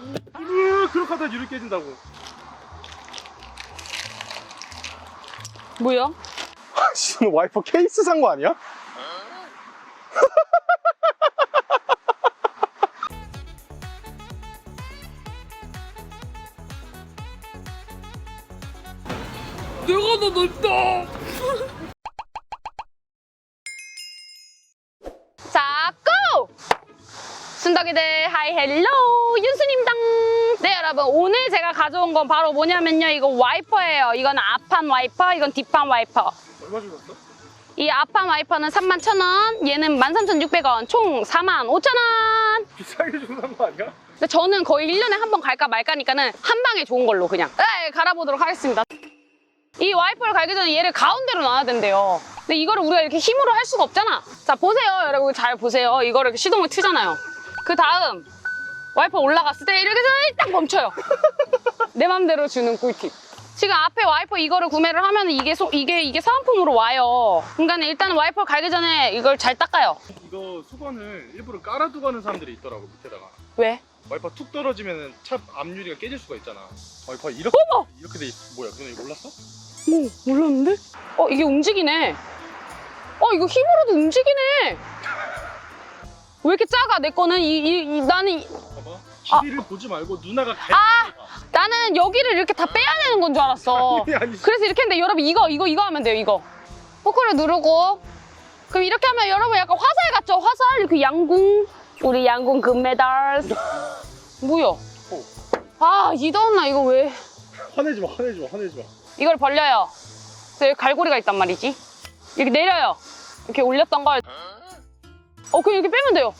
으, 그렇게 하다 유리 깨진다고. 뭐야? 씨, 너 와이퍼 케이스 산 거 아니야? 내가 더 넓다. 순덕이들 하이 헬로 윤수님당. 네 여러분 오늘 제가 가져온 건 바로 뭐냐면요 이거 와이퍼예요. 이건 앞판 와이퍼, 이건 뒷판 와이퍼. 얼마 주고 샀어? 이 앞판 와이퍼는 31,000원, 얘는 13,600원, 총 45,000원. 비싸게 산거 아니야? 근데 저는 거의 1년에 한 번 갈까 말까니까는 한 방에 좋은 걸로 그냥 네, 갈아보도록 하겠습니다. 이 와이퍼를 갈기 전에 얘를 가운데로 놔야 된대요. 근데 이거를 우리가 이렇게 힘으로 할 수가 없잖아. 자, 보세요. 여러분 잘 보세요. 이거를 이렇게 시동을 트잖아요. 그 다음 와이퍼 올라갔을 때 이렇게 해서 딱 멈춰요. 내 맘대로 주는 꿀팁. 지금 앞에 와이퍼 이거를 구매를 하면 이게 소, 이게 이게 사은품으로 와요. 그러니까 일단 와이퍼 갈기 전에 이걸 잘 닦아요. 이거 수건을 일부러 깔아두고 하는 사람들이 있더라고 밑에다가. 왜? 와이퍼 툭 떨어지면 차 앞유리가 깨질 수가 있잖아. 와이퍼 이렇게 어머! 이렇게 돼 있. 뭐야? 너네 이거 몰랐어? 오, 몰랐는데? 어, 이게 움직이네. 어, 이거 힘으로도 움직이네. 왜 이렇게 작아? 내 거는 이, 이, 이- 나는 이- 봐봐. 길이를 보지 말고 누나가 갈 아! 나는 여기를 이렇게 다 빼야 되는 건 줄 알았어. 아니 아니. 그래서 이렇게 했는데 여러분 이거 이거 이거 하면 돼요. 이거. 포크를 누르고 그럼 이렇게 하면 여러분 약간 화살 같죠? 화살 그 양궁 우리 양궁 금메달. 뭐야? 아, 이더나 이거 왜? 화내지 마, 화내지 마, 화내지 마. 이걸 벌려요. 그래서 여기 갈고리가 있단 말이지. 이렇게 내려요. 이렇게 올렸던 걸. 어, 그럼 이렇게 빼면 돼요.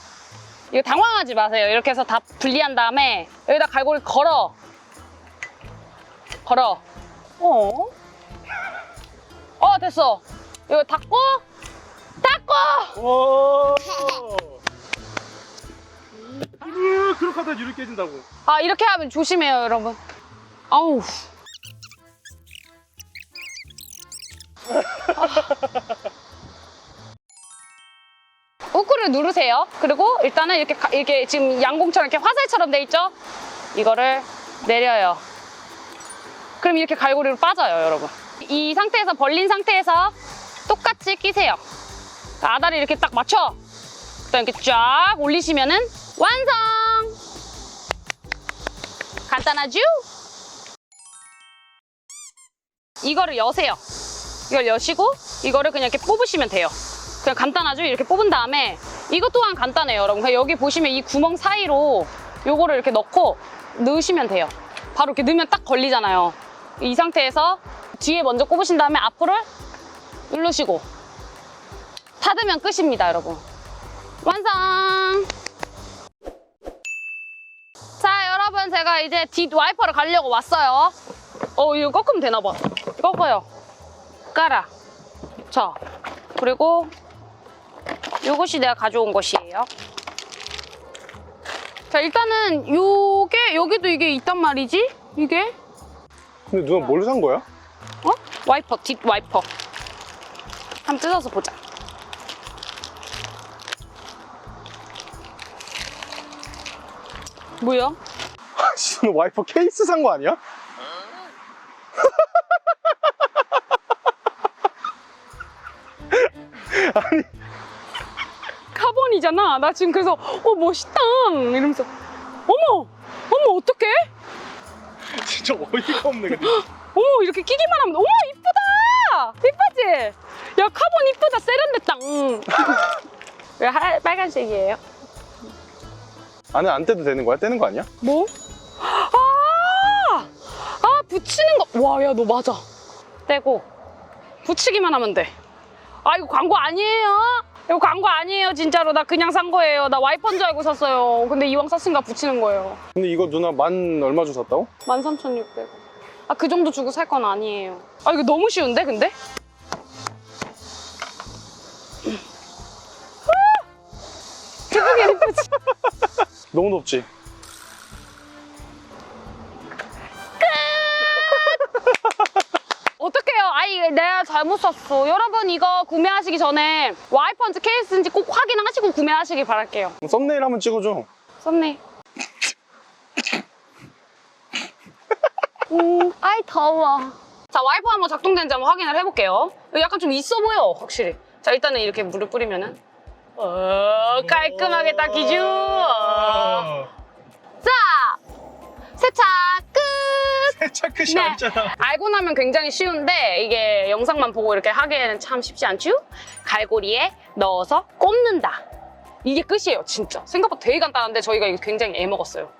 이거 당황하지 마세요. 이렇게 해서 다 분리한 다음에 여기다 갈고리 걸어. 걸어. 어? 어, 됐어. 이거 닫고, 닫고! 와. 으, 그렇게 하다 유리 깨진다고. 아, 이렇게 하면 조심해요, 여러분. 아우. 후크를 누르세요. 그리고 일단은 이렇게, 가- 이렇게 지금 양공처럼 이렇게 화살처럼 돼 있죠? 이거를 내려요. 그럼 이렇게 갈고리로 빠져요, 여러분. 이 상태에서 벌린 상태에서 똑같이 끼세요. 아다리 이렇게 딱 맞춰. 그다음 이렇게 쫙 올리시면은 완성! 간단하죠? 이거를 여세요. 이걸 여시고 이거를 그냥 이렇게 뽑으시면 돼요. 그냥 간단하죠? 이렇게 뽑은 다음에 이것 또한 간단해요, 여러분. 여기 보시면 이 구멍 사이로 요거를 이렇게 넣고 넣으시면 돼요. 바로 이렇게 넣으면 딱 걸리잖아요. 이 상태에서 뒤에 먼저 꼽으신 다음에 앞으로 누르시고 닫으면 끝입니다, 여러분. 완성! 자, 여러분 제가 이제 뒷 와이퍼를 가려고 왔어요. 어, 이거 꺾으면 되나 봐. 꺾어요. 깔아. 자, 그리고 요것이 내가 가져온 것이에요. 자, 일단은 요게 여기도 이게 있단 말이지? 이게 근데 누나 뭘 산 거야? 어? 와이퍼, 뒷 와이퍼. 한번 뜯어서 보자. 뭐야? 씨, 너 와이퍼 케이스 산 거 아니야? 카본이잖아. 나 지금 그래서 어 멋있다 이러면서 어머 어머 어떡해? 진짜 어이가 없네. 근데. 어머 이렇게 끼기만 하면 어머 이쁘다 이쁘지? 야 카본 이쁘다 세련됐다. 응. 왜 하, 빨간색이에요? 안에 안 떼도 되는 거야? 떼는 거 아니야? 뭐? 아! 아 붙이는 거. 와 야 너 맞아. 떼고 붙이기만 하면 돼. 아 이거 광고 아니에요? 이거 광고 아니에요 진짜로 나 그냥 산 거예요. 나 와이퍼인 줄 알고 샀어요. 근데 이왕 샀으니까 붙이는 거예요. 근데 이거 누나 만 얼마 주고 샀다고? 13,600원. 아, 그 정도 주고 살 건 아니에요. 아, 이거 너무 쉬운데, 근데? 예쁘게 예쁘지? 너무 높지? 아이, 내가 잘못 샀어. 여러분, 이거 구매하시기 전에 와이퍼인지 케이스인지 꼭 확인하시고 구매하시길 바랄게요. 썸네일 한번 찍어줘. 썸네일. 음, 아이 더워. 자 와이퍼 한번 작동되는지 한번 확인을 해볼게요. 약간 좀 있어 보여 확실히. 자 일단은 이렇게 물을 뿌리면은 어, 깔끔하게 닦이죠. 어. 끝이 네. 아니잖아. 알고 나면 굉장히 쉬운데 이게 영상만 보고 이렇게 하기에는 참 쉽지 않죠? 갈고리에 넣어서 꼽는다. 이게 끝이에요, 진짜. 생각보다 되게 간단한데 저희가 이거 굉장히 애먹었어요.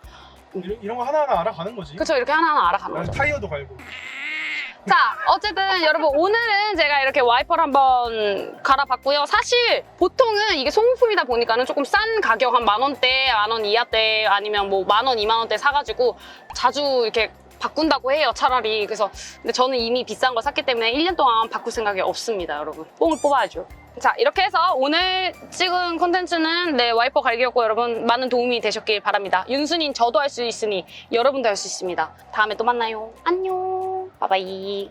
이런, 이런 거 하나하나 알아가는 거지. 그쵸? 이렇게 하나하나 알아가는 거죠. 타이어도 갈고. 자, 어쨌든 여러분 오늘은 제가 이렇게 와이퍼를 한번 갈아봤고요. 사실 보통은 이게 소모품이다 보니까는 조금 싼 가격 한 만 원대, 만 원 이하대 아니면 뭐 만 원, 이만 원대 사가지고 자주 이렇게 바꾼다고 해요, 차라리. 그래서 근데 저는 이미 비싼 걸 샀기 때문에 1년 동안 바꿀 생각이 없습니다, 여러분. 뽕을 뽑아야죠. 자, 이렇게 해서 오늘 찍은 콘텐츠는 네, 와이퍼 갈기였고 여러분 많은 도움이 되셨길 바랍니다. 윤순인 저도 할 수 있으니 여러분도 할 수 있습니다. 다음에 또 만나요. 안녕. 바이바이.